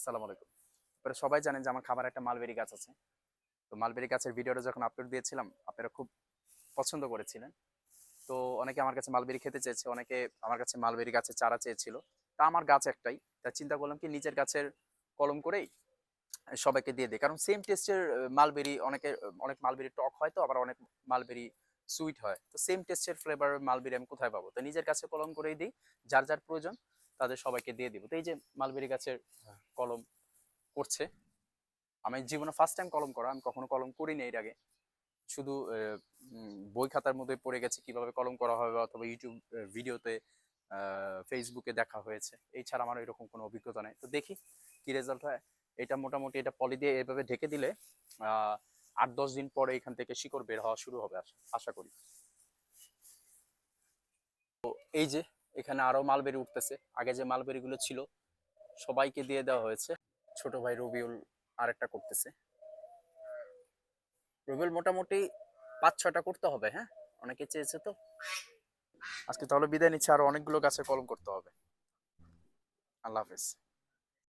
আসসালামু আলাইকুম। আপনারা সবাই জানেন যে আমার খাবার একটা মালবেরি গাছ আছে। তো মালবেরি গাছের ভিডিওটা যখন আপলোড দিয়েছিলাম, আপনারা খুব পছন্দ করেছিলেন। তো অনেকে আমার কাছে মালবেরি খেতে চেয়েছে, অনেকে আমার কাছে মালবেরি গাছের চারা চেয়েছিল। তা আমার গাছ একটাই। তা চিন্তা করলাম কি নিজের গাছের কলম করেই সবাইকে দিয়ে দিই। কারণ সেম টেস্টের মালবেরি অনেকে অনেক মালবেরি টক হয় তো, আবার অনেক মালবেরি সুইট হয়। তো সেম টেস্টের ফ্লেভার মালবেরি আমি কোথায় পাবো? তো নিজের কাছে কলম করেই দিই, যার যার প্রয়োজন। তাদের সবাইকে দিয়ে দিব। তো এই যে মালবেরি গাছের কলম করছে আমি জীবনে ফার্স্ট টাইম কলম করা আমি কখনো কলম করিনি এর আগে। শুধু বই খাতার মধ্যে পড়ে গেছে কীভাবে কলম করা হবে অথবা ইউটিউব ভিডিওতে ফেসবুকে দেখা হয়েছে। এই ছাড়া আমার এরকম কোনো অভিজ্ঞতা নেই। তো দেখি কি রেজাল্ট হয়। এটা মোটামুটি এটা পলি দিয়ে এভাবে ঢেকে দিলে আহ, আট দশ দিন পরে এখান থেকে শিকড় বের হওয়া শুরু হবে আশা- আশা করি। তো এই যে এখানে আরও মালবেরি উঠতেছে। আগে যে মালবেরিগুলো ছিল, সবাইকে দিয়ে দেওয়া হয়েছে। ছোট ভাই রবিউল আরেকটা করতেছে। রবিউল মোটামুটি পাঁচ ছটা করতে হবে হ্যাঁ? অনেকে চেয়েছে তো। আজকে তাহলে বিদায় নিচ্ছে। আরও অনেকগুলো গাছে কলম করতে হবে। আল্লাহ হাফেজ।